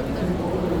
노래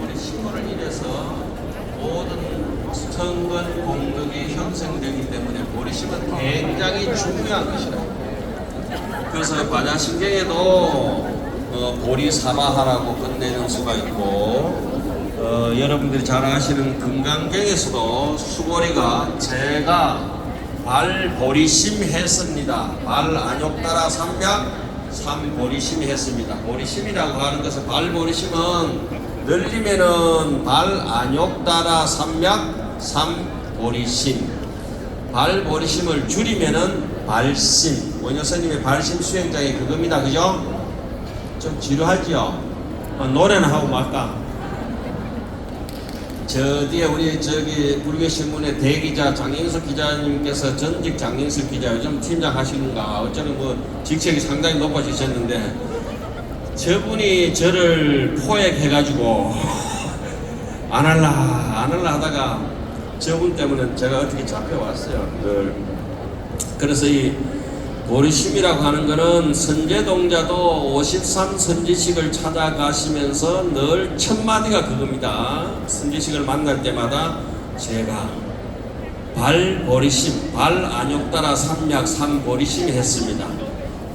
우리 신고를 인해서 모든 성근 공덕이 형성되기 때문에 보리심은 굉장히 중요한 것이다. 그래서 반야신경에도 어, 보리 사마하라고 끝내는 수가 있고 어, 여러분들이 잘 아시는 금강경에서도 수고리가 제가 발보리심 했습니다. 발 안욕따라 삼약 삼보리심 했습니다. 보리심이라고 하는 것은 발보리심은 늘리면은 발 안욕따라 삼약 삼보리심 발보리심을 줄이면은 발심 원효스님의 발심 수행장이 그겁니다. 그죠? 좀 지루하지요? 어, 노래는 하고 말까? 저 뒤에 우리 저기 불교 신문의 대기자 장인석 기자님께서 전직 장인석 기자 요즘 팀장 하시는가 어쩌면 뭐 직책이 상당히 높아지셨는데 저분이 저를 포획해가지고 안 할라 안 할라 하다가 저분 때문에 제가 어떻게 잡혀왔어요. 늘. 그래서 이 보리심이라고 하는 거는 선제동자도 53 선지식을 찾아가시면서 늘 첫마디가 그겁니다. 선지식을 만날 때마다 제가 발보리심, 발안욕 따라 삼약 삼보리심 했습니다.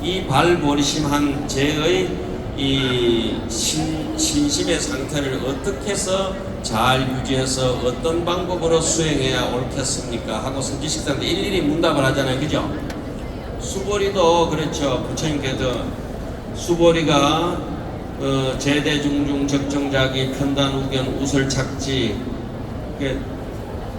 이 발보리심 한 제의 이 신, 신심의 상태를 어떻게 해서 잘 유지해서 어떤 방법으로 수행해야 옳겠습니까? 하고 선지식사한테 일일이 문답을 하잖아요. 그죠? 수보리도 그렇죠. 부처님께서 수보리가 어, 제대 중중 적정자기 편단 우견 우설 착지 이렇게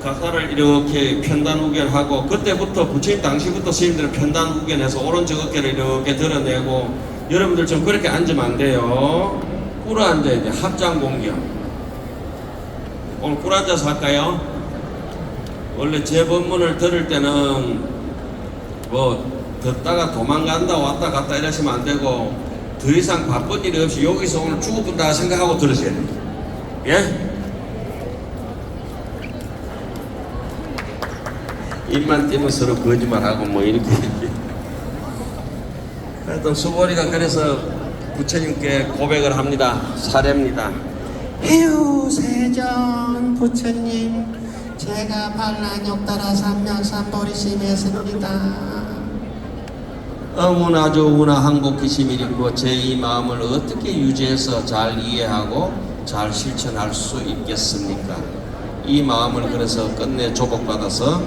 가사를 이렇게 편단 우견하고 그때부터 부처님 당시부터 스님들은 편단 우견해서 오른쪽 어깨를 이렇게 드러내고 여러분들 좀 그렇게 앉으면 안 돼요. 꿇어 앉아야 돼. 합장 공경. 오늘 꿇어 앉아서 할까요? 원래 제 법문을 들을 때는 뭐 듣다가 도망간다 왔다 갔다 이러시면 안 되고 더 이상 바쁜 일이 없이 여기서 오늘 죽어본다 생각하고 됩니다. 예? 입만 띄면 서로 거짓말하고 뭐 이렇게 하여튼 수보리가 그래서 부처님께 고백을 합니다. 사례입니다. 해요 세전 부처님 제가 반란욕 따라 삼명삼보리심했습니다 어머나 좋으나 항복기심이 있고 제 이 마음을 어떻게 유지해서 잘 이해하고 잘 실천할 수 있겠습니까? 이 마음을 그래서 끝내 조복받아서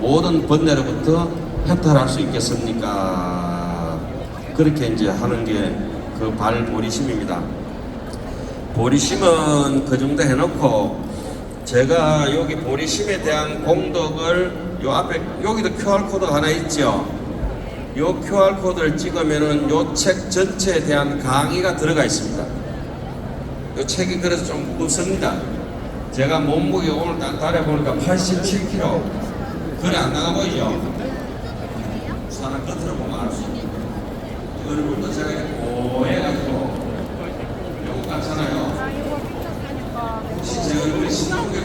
모든 번뇌로부터 해탈할 수 있겠습니까? 그렇게 이제 하는 게 그 발보리심입니다. 보리심은 그 정도 해놓고 제가 여기 보리심에 대한 공덕을 요 앞에 여기도 QR코드가 하나 있죠? 요 QR코드를 찍으면은 요 책 전체에 대한 강의가 들어가 있습니다. 요 책이 그래서 좀 무겁습니다. 제가 몸무게 오늘 달해보니까 87kg 그래 안 나가 보이죠? 사람 끝으로 보면 알수 있는 얼굴도 제가 이렇게 제 얼굴이 신나고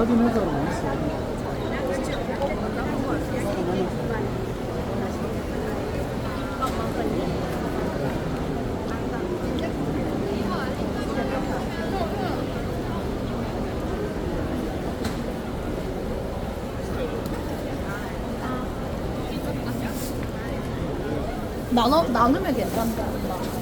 사진 회사로 있어요. 나눠 나누면 괜찮다.